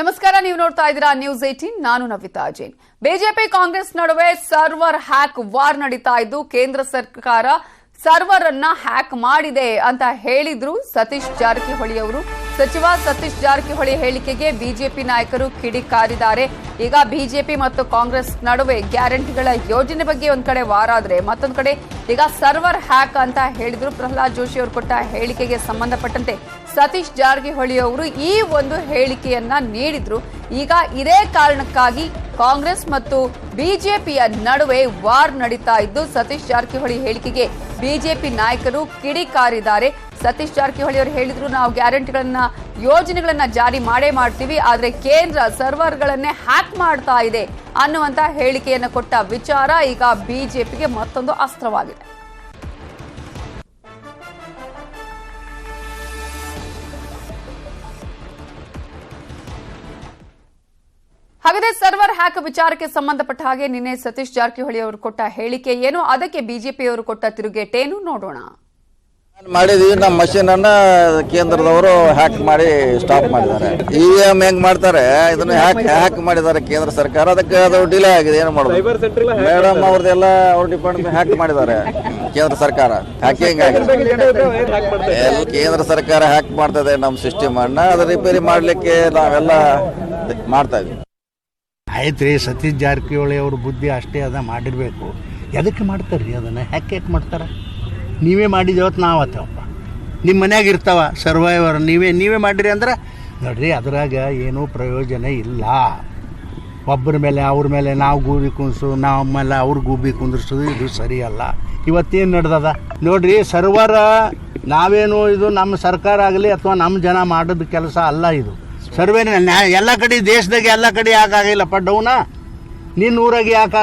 ನಮಸ್ಕಾರ, ನೀವು ನೋಡ್ತಾ ಇದ್ದೀರಾ ನ್ಯೂಸ್ ಏಟೀನ್ ನಾನು ನವಿತಾ ಜೈನ್. ಬಿಜೆಪಿ ಕಾಂಗ್ರೆಸ್ ನಡುವೆ ಸರ್ವರ್ ಹ್ಯಾಕ್ ವಾರ್ ನಡೀತಾ ಇದ್ದು, ಕೇಂದ್ರ ಸರ್ಕಾರ ಸರ್ವರ್ ಅನ್ನ ಹ್ಯಾಕ್ ಮಾಡಿದೆ ಅಂತ ಹೇಳಿದ್ರು ಸತೀಶ್ ಜಾರಕಿಹೊಳಿ ಅವರು. ಸಚಿವ ಸತೀಶ್ ಜಾರಕಿಹೊಳಿ ಹೇಳಿಕೆಗೆ ಬಿಜೆಪಿ ನಾಯಕರು ಕಿಡಿಕಾರಿದ್ದಾರೆ ಈಗ ಬಿಜೆಪಿ ಮತ್ತು ಕಾಂಗ್ರೆಸ್ ನಡುವೆ ಗ್ಯಾರಂಟಿಗಳ ಯೋಜನೆ ಬಗ್ಗೆ ಒಂದ್ ಕಡೆ ವಾರಾದ್ರೆ ಮತ್ತೊಂದು ಕಡೆ ಈಗ ಸರ್ವರ್ ಹ್ಯಾಕ್ ಅಂತ ಹೇಳಿದ್ರು. ಪ್ರಹ್ಲಾದ್ ಜೋಶಿ ಅವರು ಕೊಟ್ಟ ಹೇಳಿಕೆಗೆ ಸಂಬಂಧಪಟ್ಟಂತೆ ಸತೀಶ್ ಜಾರಕಿಹೊಳಿ ಅವರು ಈ ಒಂದು ಹೇಳಿಕೆಯನ್ನ ನೀಡಿದ್ರು. ಈಗ ಇದೇ ಕಾರಣಕ್ಕಾಗಿ ಕಾಂಗ್ರೆಸ್ ಮತ್ತು ಬಿಜೆಪಿಯ ನಡುವೆ ವಾರ್ ನಡೀತಾ ಇದ್ದು ಸತೀಶ್ ಜಾರಕಿಹೊಳಿ ಹೇಳಿಕೆಗೆ ಬಿಜೆಪಿ ನಾಯಕರು ಕಿಡಿಕಾರಿದ್ದಾರೆ. ಸತೀಶ್ ಜಾರಕಿಹೊಳಿ ಅವರು ಹೇಳಿದ್ರು, ನಾವು ಗ್ಯಾರಂಟಿಗಳನ್ನ, ಯೋಜನೆಗಳನ್ನ ಜಾರಿ ಮಾಡೇ ಮಾಡ್ತೀವಿ, ಆದರೆ ಕೇಂದ್ರ ಸರ್ವರ್ಗಳನ್ನೇ ಹ್ಯಾಕ್ ಮಾಡ್ತಾ ಇದೆ ಅನ್ನುವಂತ ಹೇಳಿಕೆಯನ್ನು ಕೊಟ್ಟ ವಿಚಾರ ಈಗ ಬಿಜೆಪಿಗೆ ಮತ್ತೊಂದು ಅಸ್ತ್ರವಾಗಿದೆ. ಹಾಗಾದ್ರೆ ಸರ್ವರ್ ಹ್ಯಾಕ್ ವಿಚಾರಕ್ಕೆ ಸಂಬಂಧಪಟ್ಟ ಹಾಗೆ ನಿನ್ನೆ ಸತೀಶ್ ಜಾರಕಿಹೊಳಿ ಅವರು ಕೊಟ್ಟ ಹೇಳಿಕೆ ಏನು? ಅದಕ್ಕೆ ಬಿಜೆಪಿಯವರು ಕೊಟ್ಟ ತಿರುಗೇಟೇನು ನೋಡೋಣ. ಮಾಡಿದೀವಿ ನಮ್ಮ ಮಷೀನ್ ಅನ್ನ ಕೇಂದ್ರದವರು ಹ್ಯಾಕ್ ಮಾಡಿ ಸ್ಟಾಪ್ ಮಾಡಿದ್ದಾರೆ. ಇ ವಿ ಎಂ ಹೆಂಗ್ ಮಾಡ್ತಾರೆ? ಇದನ್ನ ಹ್ಯಾಕ್ ಹ್ಯಾಕ್ ಮಾಡಿದ್ದಾರೆ ಕೇಂದ್ರ ಸರ್ಕಾರ. ಅದಕ್ಕೆ ಅದು ಡಿಲೇ ಆಗಿದೆ. ಏನು ಮಾಡೋದು? ಮೇಡಮ್ ಅವ್ರದ್ದೆಲ್ಲ ಅವ್ರ ಡಿಪಾರ್ಟ್ಮೆಂಟ್ ಹ್ಯಾಕ್ ಮಾಡಿದ್ದಾರೆ ಕೇಂದ್ರ ಸರ್ಕಾರ. ಹ್ಯಾಕಿಂಗ್ ಆಗಿದೆ. ಕೇಂದ್ರ ಸರ್ಕಾರ ಹ್ಯಾಕ್ ಮಾಡ್ತದೆ ನಮ್ಮ ಸಿಸ್ಟಮ್ ಅನ್ನ. ಅದು ರಿಪೇರಿ ಮಾಡ್ಲಿಕ್ಕೆ ನಾವೆಲ್ಲ ಮಾಡ್ತಾ ಇದೀವಿ ಆಯ್ತು ರೀ ಸತೀಶ್ ಜಾರಕಿಹೊಳಿ ಅವ್ರ ಬುದ್ಧಿ ಅಷ್ಟೇ ಅದ, ಮಾಡಿರಬೇಕು. ಎದಕ್ಕೆ ಮಾಡ್ತಾರೆ ರೀ ಅದನ್ನು? ಯಾಕೆ ಯಾಕೆ ಮಾಡ್ತಾರೆ? ನೀವೇ ಮಾಡಿದೇವತ್ತು ನಾವು ಆತವಪ್ಪ. ನಿಮ್ಮ ಮನ್ಯಾಗ ಇರ್ತಾವ ಸರ್ವೈವರ್, ನೀವೇ ನೀವೇ ಮಾಡಿರಿ ಅಂದ್ರೆ, ನೋಡ್ರಿ ಅದ್ರಾಗ ಏನೂ ಪ್ರಯೋಜನ ಇಲ್ಲ. ಒಬ್ಬರ ಮೇಲೆ, ಅವ್ರ ಮೇಲೆ ನಾವು ಗೂಬಿ ಕುಂದಿಸು, ನಾವು ಮೇಲೆ ಅವ್ರ ಗೂಬಿ ಕುಂದಿರ್ಸೋದು ಇದು ಸರಿಯಲ್ಲ. ಇವತ್ತೇನು ನಡೆದದ? ನೋಡ್ರಿ ಸರ್ವರ ನಾವೇನು ಇದು ನಮ್ಮ ಸರ್ಕಾರ ಆಗಲಿ ಅಥವಾ ನಮ್ಮ ಜನ ಮಾಡೋದು ಕೆಲಸ ಅಲ್ಲ ಇದು. ಸರ್ವೇ ಎಲ್ಲ ಕಡೆ, ದೇಶದಾಗ ಎಲ್ಲ ಕಡೆ ಯಾಕೆ ಆಗಿಲ್ಲಪ್ಪ ಡೌನ? ನಿನ್ನ ಊರಾಗೆ ಯಾಕೆ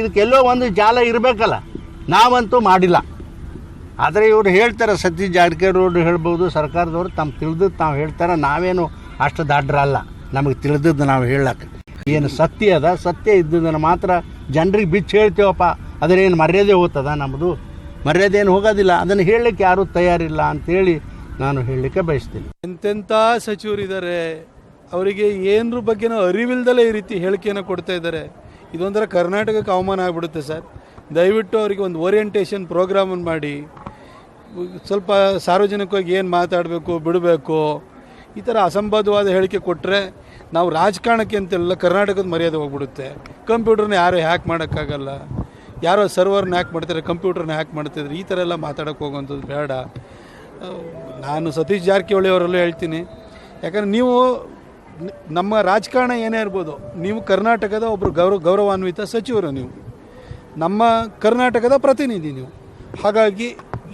ಇದಕ್ಕೆಲ್ಲೋ ಒಂದು ಜಾಲ ಇರಬೇಕಲ್ಲ. ನಾವಂತೂ ಮಾಡಿಲ್ಲ. ಆದರೆ ಇವರು ಹೇಳ್ತಾರೆ, ಸತೀಶ್ ಜಾರಕಿಹೊಳಿ ಹೇಳ್ಬೋದು, ಸರ್ಕಾರದವ್ರು ತಮ್ಮ ತಿಳಿದದ್ದು ತಾವು ಹೇಳ್ತಾರೆ. ನಾವೇನು ಅಷ್ಟು ದಾಡ್ರಲ್ಲ. ನಮಗೆ ತಿಳಿದದ್ದು ನಾವು ಹೇಳಕ್ಕೆ ಏನು ಸತ್ಯ ಅದ? ಸತ್ಯ ಇದ್ದದನ್ನು ಮಾತ್ರ ಜನರಿಗೆ ಬಿಚ್ಚು ಹೇಳ್ತೇವಪ್ಪ. ಅದರೇನು ಮರ್ಯಾದೆ ಹೋಗ್ತದ ನಮ್ಮದು ಮರ್ಯಾದೆ ಏನು ಹೋಗೋದಿಲ್ಲ. ಅದನ್ನು ಹೇಳಲಿಕ್ಕೆ ಯಾರೂ ತಯಾರಿಲ್ಲ ಅಂತೇಳಿ ನಾನು ಹೇಳಲಿಕ್ಕೆ ಬಯಸ್ತೀನಿ. ಎಂತೆಂಥ ಸಚಿವರಿದ್ದಾರೆ, ಅವರಿಗೆ ಏನರ ಬಗ್ಗೆನೂ ಅರಿವಿಲ್ದಲೇ ಈ ರೀತಿ ಹೇಳಿಕೆಯನ್ನು ಕೊಡ್ತಾ ಇದ್ದಾರೆ. ಇದೊಂಥರ ಕರ್ನಾಟಕಕ್ಕೆ ಅವಮಾನ ಆಗಿಬಿಡುತ್ತೆ ಸರ್. ದಯವಿಟ್ಟು ಅವರಿಗೆ ಒಂದು ಓರಿಯೆಂಟೇಷನ್ ಪ್ರೋಗ್ರಾಮನ್ನು ಮಾಡಿ. ಸ್ವಲ್ಪ ಸಾರ್ವಜನಿಕವಾಗಿ ಏನು ಮಾತಾಡಬೇಕು, ಬಿಡಬೇಕು, ಈ ಥರ ಅಸಂಬದ್ಧವಾದ ಹೇಳಿಕೆ ಕೊಟ್ಟರೆ ನಾವು ರಾಜಕಾರಣಕ್ಕೆ ಅಂತೆಲ್ಲ ಕರ್ನಾಟಕದ ಮರ್ಯಾದೆ ಹೋಗ್ಬಿಡುತ್ತೆ. ಕಂಪ್ಯೂಟರ್ನ ಯಾರು ಹ್ಯಾಕ್ ಮಾಡೋಕ್ಕಾಗಲ್ಲ. ಯಾರೋ ಸರ್ವರ್ನ ಹ್ಯಾಕ್ ಮಾಡ್ತಾರೆ ಕಂಪ್ಯೂಟರ್ನ ಹ್ಯಾಕ್ ಮಾಡ್ತಿದ್ರೆ. ಈ ಥರ ಎಲ್ಲ ಮಾತಾಡೋಕ್ಕೆ ಹೋಗುವಂಥದ್ದು ಬೇಡ. ನಾನು ಸತೀಶ್ ಜಾರಕಿಹೊಳಿ ಅವರಲ್ಲೂ ಹೇಳ್ತೀನಿ. ಯಾಕಂದ್ರೆ ನೀವು ನಮ್ಮ ರಾಜಕಾರಣ ಏನೇ ಇರ್ಬೋದು, ನೀವು ಕರ್ನಾಟಕದ ಒಬ್ಬರು ಗೌರವ, ಗೌರವಾನ್ವಿತ ಸಚಿವರು ನೀವು. ನಮ್ಮ ಕರ್ನಾಟಕದ ಪ್ರತಿನಿಧಿ ನೀವು. ಹಾಗಾಗಿ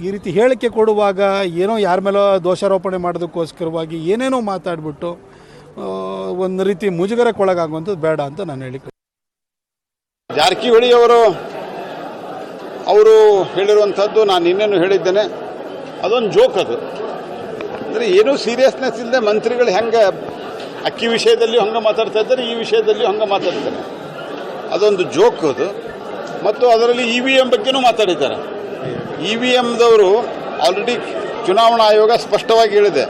ಈ ರೀತಿ ಹೇಳಿಕೆ ಕೊಡುವಾಗ ಏನೋ ಯಾರ ಮೇಲೋ ದೋಷಾರೋಪಣೆ ಮಾಡೋದಕ್ಕೋಸ್ಕರವಾಗಿ ಏನೇನೋ ಮಾತಾಡಿಬಿಟ್ಟು ಒಂದು ರೀತಿ ಮುಜುಗರಕ್ಕೊಳಗಾಗುವಂಥದ್ದು ಬೇಡ ಅಂತ ನಾನು ಹೇಳಿ ಜಾರಕಿಹೊಳಿ ಅವರು ಅವರು ಹೇಳಿರುವಂಥದ್ದು ನಾನು ಇನ್ನೇನು ಹೇಳಿದ್ದೇನೆ. ಅದೊಂದು ಜೋಕ್ ಅದು. ಅಂದರೆ ಏನೂ ಸೀರಿಯಸ್ನೆಸ್ ಇಲ್ಲದೆ ಮಂತ್ರಿಗಳು ಹೆಂಗೆ ಅಕ್ಕಿ ವಿಷಯದಲ್ಲಿ ಹಂಗೆ ಮಾತಾಡ್ತಾ ಇದ್ದಾರೆ, ಈ ವಿಷಯದಲ್ಲಿ ಹಂಗೆ ಮಾತಾಡ್ತಾರೆ ಅದೊಂದು ಜೋಕ್ ಅದು. ಮತ್ತು ಅದರಲ್ಲಿ ಇ ವಿ ಎಂ ಬಗ್ಗೆನೂ ಮಾತಾಡಿದ್ದಾರೆ. ಇ ವಿ ಎಮ್ದವರು ಆಲ್ರೆಡಿ ಚುನಾವಣಾ ಆಯೋಗ ಸ್ಪಷ್ಟವಾಗಿ ಹೇಳಿದೆ,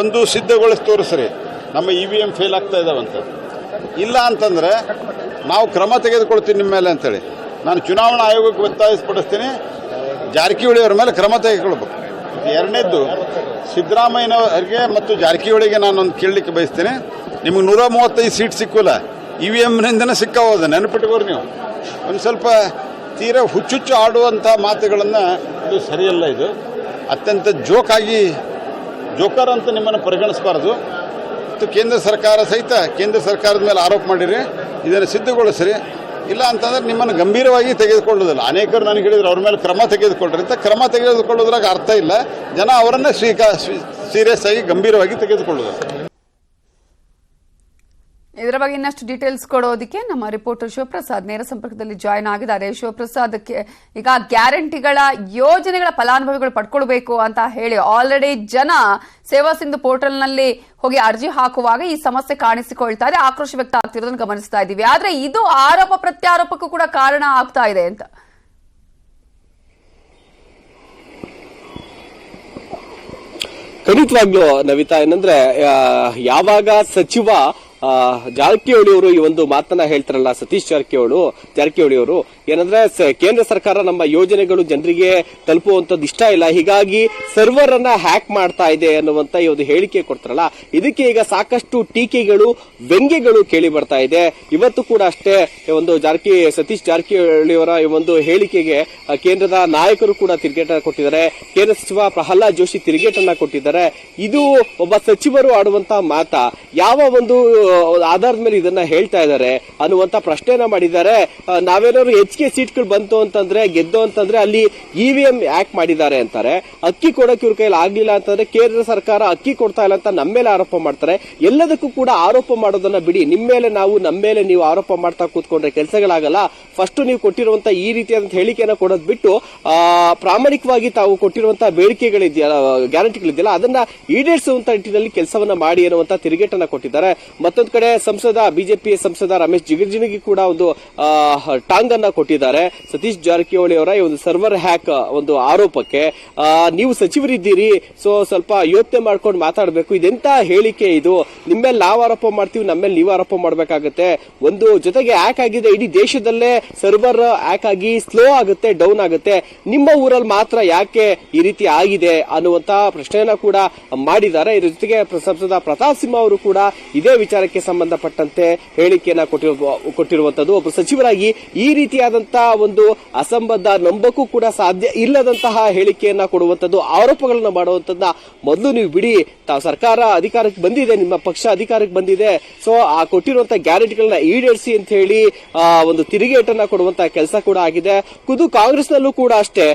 ಒಂದು ಸಿದ್ಧಗೊಳಿಸಿ ತೋರಿಸ್ರಿ, ನಮ್ಮ ಇ ವಿ ಎಂ ಫೇಲ್ ಆಗ್ತಾ ಇದ್ದಾವಂತ ಇಲ್ಲ ಅಂತಂದರೆ ನಾವು ಕ್ರಮ ತೆಗೆದುಕೊಳ್ತೀನಿ ನಿಮ್ಮ ಮೇಲೆ ಅಂತೇಳಿ. ನಾನು ಚುನಾವಣಾ ಆಯೋಗಕ್ಕೆ ಒತ್ತಾಯಿಸ್ಪಡಿಸ್ತೀನಿ ಜಾರಕಿಹೊಳಿ ಅವರ ಮೇಲೆ ಕ್ರಮ ತೆಗೆದುಕೊಳ್ಬೇಕು. ಎರಡನೇದ್ದು ಸಿದ್ದರಾಮಯ್ಯನವರಿಗೆ ಮತ್ತು ಜಾರಕಿಹೊಳಿಗೆ ನಾನೊಂದು ಕೇಳಲಿಕ್ಕೆ ಬಯಸ್ತೇನೆ. ನಿಮಗೆ ನೂರ ಮೂವತ್ತೈದು ಸೀಟ್ ಸಿಕ್ಕೋಲ್ಲ. ಇ ವಿ ಎಮ್ನಿಂದನೇ ಸಿಕ್ಕವೋದು. ನೆನಪಿಟ್ಕೋರಿ ನೀವು. ಒಂದು ಸ್ವಲ್ಪ ತೀರ ಹುಚ್ಚುಚ್ಚು ಆಡುವಂಥ ಮಾತುಗಳನ್ನು ಇದು ಸರಿಯಲ್ಲ ಇದು. ಅತ್ಯಂತ ಜೋಕಾಗಿ, ಜೋಕರ್ ಅಂತ ನಿಮ್ಮನ್ನು ಪರಿಗಣಿಸಬಾರ್ದು. ಮತ್ತು ಕೇಂದ್ರ ಸರ್ಕಾರ ಸಹಿತ ಕೇಂದ್ರ ಸರ್ಕಾರದ ಮೇಲೆ ಆರೋಪ ಮಾಡಿರಿ. ಇದನ್ನು ಸಿದ್ಧಗೊಳಿಸ್ರಿ. ಇಲ್ಲ ಅಂತಂದ್ರೆ ನಿಮ್ಮನ್ನು ಗಂಭೀರವಾಗಿ ತೆಗೆದುಕೊಳ್ಳೋದಿಲ್ಲ ಅನೇಕರು ನನಗೆ ಹೇಳಿದ್ರು, ಅವ್ರ ಮೇಲೆ ಕ್ರಮ ತೆಗೆದುಕೊಳ್ಳ್ರಿ ಅಂತ. ಕ್ರಮ ತೆಗೆದುಕೊಳ್ಳೋದ್ರಾಗ ಅರ್ಥ ಇಲ್ಲ. ಜನ ಅವರನ್ನೇ ಸ್ವೀಕಾರ ಸೀರಿಯಸ್ ಆಗಿ ಗಂಭೀರವಾಗಿ ತೆಗೆದುಕೊಳ್ಳೋದು ಇದರ ಬಗ್ಗೆ ಇನ್ನಷ್ಟು ಡೀಟೇಲ್ಸ್ ಕೊಡೋದಕ್ಕೆ ನಮ್ಮ ರಿಪೋರ್ಟರ್ ಶಿವಪ್ರಸಾದ್ ನೇರ ಸಂಪರ್ಕದಲ್ಲಿ ಜಾಯ್ನ್ ಆಗಿದ್ದಾರೆ. ಶಿವಪ್ರಸಾದ್ ಈಗ ಗ್ಯಾರಂಟಿಗಳ ಯೋಜನೆಗಳ ಫಲಾನುಭವಿಗಳು ಪಡ್ಕೊಳ್ಬೇಕು ಅಂತ ಹೇಳಿ ಆಲ್ರೆಡಿ ಜನ ಸೇವಾ ಸಿಂಧು ಪೋರ್ಟಲ್ನಲ್ಲಿ ಹೋಗಿ ಅರ್ಜಿ ಹಾಕುವಾಗ ಈ ಸಮಸ್ಯೆ ಕಾಣಿಸಿಕೊಳ್ತಾರೆ ಆಕ್ರೋಶ ವ್ಯಕ್ತ ಆಗ್ತಿರೋದನ್ನು ಗಮನಿಸ್ತಾ ಇದ್ದೀವಿ. ಆದ್ರೆ ಇದು ಆರೋಪ ಪ್ರತ್ಯಾರೋಪಕ್ಕೂ ಕೂಡ ಕಾರಣ ಆಗ್ತಾ ಇದೆ ಅಂತ. ಖಂಡಿತವಾಗ್ಲೂ ನವಿತಾ, ಏನಂದ್ರೆ ಯಾವಾಗ ಸಚಿವ ಜಾರಕಿಹೊಳಿ ಅವರು ಈ ಒಂದು ಮಾತನ್ನ ಹೇಳ್ತಾರಲ್ಲ ಸತೀಶ್ ಜಾರಕಿಹೊಳಿ ಜಾರಕಿಹೊಳಿ ಅವರು ಏನಂದ್ರೆ ಕೇಂದ್ರ ಸರ್ಕಾರ ನಮ್ಮ ಯೋಜನೆಗಳು ಜನರಿಗೆ ತಲುಪುವಂತದ್ದು ಇಷ್ಟ ಇಲ್ಲ. ಹೀಗಾಗಿ ಸರ್ವರ್ ಅನ್ನ ಹ್ಯಾಕ್ ಮಾಡ್ತಾ ಇದೆ ಅನ್ನುವಂತ ಈ ಒಂದು ಹೇಳಿಕೆ ಕೊಡ್ತಾರಲ್ಲ, ಇದಕ್ಕೆ ಈಗ ಸಾಕಷ್ಟು ಟೀಕೆಗಳು, ವ್ಯಂಗ್ಯಗಳು ಕೇಳಿ ಬರ್ತಾ ಇದೆ. ಇವತ್ತು ಕೂಡ ಅಷ್ಟೇ ಈ ಒಂದು ಜಾರಕಿ, ಸತೀಶ್ ಜಾರಕಿಹೊಳಿ ಅವರ ಈ ಒಂದು ಹೇಳಿಕೆಗೆ ಕೇಂದ್ರದ ನಾಯಕರು ಕೂಡ ತಿರುಗೇಟ ಕೊಟ್ಟಿದ್ದಾರೆ. ಕೇಂದ್ರ ಸಚಿವ ಪ್ರಹ್ಲಾದ್ ಜೋಶಿ ತಿರುಗೇಟನ್ನ ಕೊಟ್ಟಿದ್ದಾರೆ. ಇದು ಒಬ್ಬ ಸಚಿವರು ಆಡುವಂತ ಮಾತ. ಯಾವ ಒಂದು ಆಧಾರದ ಮೇಲೆ ಇದನ್ನ ಹೇಳ್ತಾ ಇದ್ದಾರೆ ಅನ್ನುವಂತ ಪ್ರಶ್ನೆಯನ್ನ ಮಾಡಿದ್ದಾರೆ. ನಾವೇನಾದ್ರು ನಾವೇನಾದ್ರು ಹೆಚ್ಚಿಗೆ ಸೀಟ್ಗಳು ಬಂತು ಅಂತಂದ್ರೆ, ಗೆದ್ದು ಅಂತಂದ್ರೆ ಅಲ್ಲಿ ಇವಿಎಂ ಯಾಕ್ ಮಾಡಿದ್ದಾರೆ ಅಂತಾರೆ. ಅಕ್ಕಿ ಕೊಡಕ್ಕೆ ಇವ್ರ ಕೈಲಿ ಆಗ್ಲಿಲ್ಲ ಅಂತಂದ್ರೆ ಕೇಂದ್ರ ಸರ್ಕಾರ ಅಕ್ಕಿ ಕೊಡ್ತಾ ಇಲ್ಲ ಅಂತ ನಮ್ಮ ಮೇಲೆ ಆರೋಪ ಮಾಡ್ತಾರೆ. ಎಲ್ಲದಕ್ಕೂ ಕೂಡ ಆರೋಪ ಮಾಡೋದನ್ನ ಬಿಡಿ. ನಿಮ್ಮ ಮೇಲೆ ನಾವು, ನಮ್ಮ ಮೇಲೆ ನೀವು ಆರೋಪ ಮಾಡ್ತಾ ಕೂತ್ಕೊಂಡ್ರೆ ಕೆಲಸಗಳಾಗಲ್ಲ. ಫಸ್ಟ್ ನೀವು ಕೊಟ್ಟಿರುವಂತ ಈ ರೀತಿಯಾದಂತ ಹೇಳಿಕೆಯನ್ನ ಕೊಡೋದ್ ಬಿಟ್ಟು ಪ್ರಾಮಾಣಿಕವಾಗಿ ತಾವು ಕೊಟ್ಟಿರುವಂತಹ ಬೇಡಿಕೆಗಳಿದೆಯಲ್ಲ ಗ್ಯಾರಂಟಿಗಳಿದೆಯಲ್ಲ, ಅದನ್ನ ಈಡೇರಿಸುವಂತ ನಿಟ್ಟಿನಲ್ಲಿ ಕೆಲಸವನ್ನ ಮಾಡಿ ಅನ್ನುವಂತ ತಿರುಗೇಟನ್ನ ಕೊಟ್ಟಿದ್ದಾರೆ. ಮತ್ತೊಂದು ಕಡೆ ಸಂಸದ ಬಿಜೆಪಿ ಸಂಸದ ರಮೇಶ್ ಜಿಗಿರ್ಜಿನಿಗೆ ಕೂಡ ಒಂದು ಟಾಂಗ್ ಅನ್ನ ಸತೀಶ್ ಜಾರಕಿಹೊಳಿ ಅವರ ಈ ಒಂದು ಸರ್ವರ್ ಹ್ಯಾಕ್ ಒಂದು ಆರೋಪಕ್ಕೆ ನೀವು ಸಚಿವರಿದ್ದೀರಿ, ಸೊ ಸ್ವಲ್ಪ ಯೋಚನೆ ಮಾಡ್ಕೊಂಡು ಮಾತಾಡಬೇಕು. ಇದೆಂತ ಹೇಳಿಕೆ ಇದು? ನಿಮ್ಮೇಲೆ ನಾವು ಆರೋಪ ಮಾಡ್ತೀವಿ, ನಮ್ಮೇಲೆ ನೀವು ಆರೋಪ ಮಾಡಬೇಕಾಗುತ್ತೆ. ಒಂದು ಜೊತೆಗೆ ಹ್ಯಾಕ್ ಆಗಿದೆ ಇಡೀ ದೇಶದಲ್ಲೇ ಸರ್ವರ್ ಹ್ಯಾಕ್ ಆಗಿ ಸ್ಲೋ ಆಗುತ್ತೆ ಡೌನ್ ಆಗುತ್ತೆ. ನಿಮ್ಮ ಊರಲ್ಲಿ ಮಾತ್ರ ಯಾಕೆ ಈ ರೀತಿ ಆಗಿದೆ ಅನ್ನುವಂತ ಪ್ರಶ್ನೆಯನ್ನ ಕೂಡ ಮಾಡಿದ್ದಾರೆ. ಇದ್ರ ಜೊತೆಗೆ ಸಂಸದ ಪ್ರತಾಪ್ ಸಿಂಹ ಅವರು ಕೂಡ ಇದೇ ವಿಚಾರಕ್ಕೆ ಸಂಬಂಧಪಟ್ಟಂತೆ ಹೇಳಿಕೆಯನ್ನ ಕೊಟ್ಟಿರುವ, ಕೊಟ್ಟಿರುವಂತದ್ದು. ಒಬ್ಬ ಸಚಿವರಾಗಿ ಈ ರೀತಿಯಾದಂತಹ ಒಂದು ಅಸಂಬದ್ಧ ನಂಬಕ್ಕೂ ಕೂಡ ಸಾಧ್ಯ ಇಲ್ಲದಂತಹ ಹೇಳಿಕೆಯನ್ನ ಕೊಡುವಂತದ್ದು ಆರೋಪಗಳನ್ನ ಮಾಡುವಂತದ್ದ ಮೊದಲು ನೀವು ಬಿಡಿ. ತಾವು ಸರ್ಕಾರ ಅಧಿಕಾರಕ್ಕೆ ಬಂದಿದೆ ನಿಮ್ಮ ಪಕ್ಷ ಅಧಿಕಾರಕ್ಕೆ ಬಂದಿದೆ. ಸೊ ಆ ಕೊಟ್ಟಿರುವಂತಹ ಗ್ಯಾರಂಟಿಗಳನ್ನ ಈಡೇರಿಸಿ ಅಂತ ಹೇಳಿ ಒಂದು ತಿರುಗೇಟನ್ನ ಕೊಡುವಂತಹ ಕೆಲಸ ಕೂಡ ಆಗಿದೆ. ಖುದ್ದು ಕಾಂಗ್ರೆಸ್ನಲ್ಲೂ ಕೂಡ ಅಷ್ಟೇ.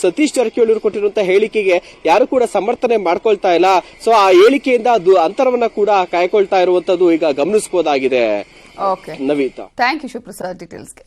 ಸತೀಶ್ ಜಾರಕಿಹೊಳಿ ಅವರು ಕೊಟ್ಟಿರುವಂತಹ ಹೇಳಿಕೆಗೆ ಯಾರು ಕೂಡ ಸಮರ್ಥನೆ ಮಾಡ್ಕೊಳ್ತಾ ಇಲ್ಲ. ಸೊ ಆ ಹೇಳಿಕೆಯಿಂದ ಅದು ಅಂತರವನ್ನ ಕೂಡ ಕಾಯ್ಕೊಳ್ತಾ ಇರುವಂತದ್ದು ಈಗ ಗಮನಿಸಬಹುದಾಗಿದೆ okay Navitha. Thank you Shivaprasad ಡೀಟೇಲ್ಸ್ಗೆ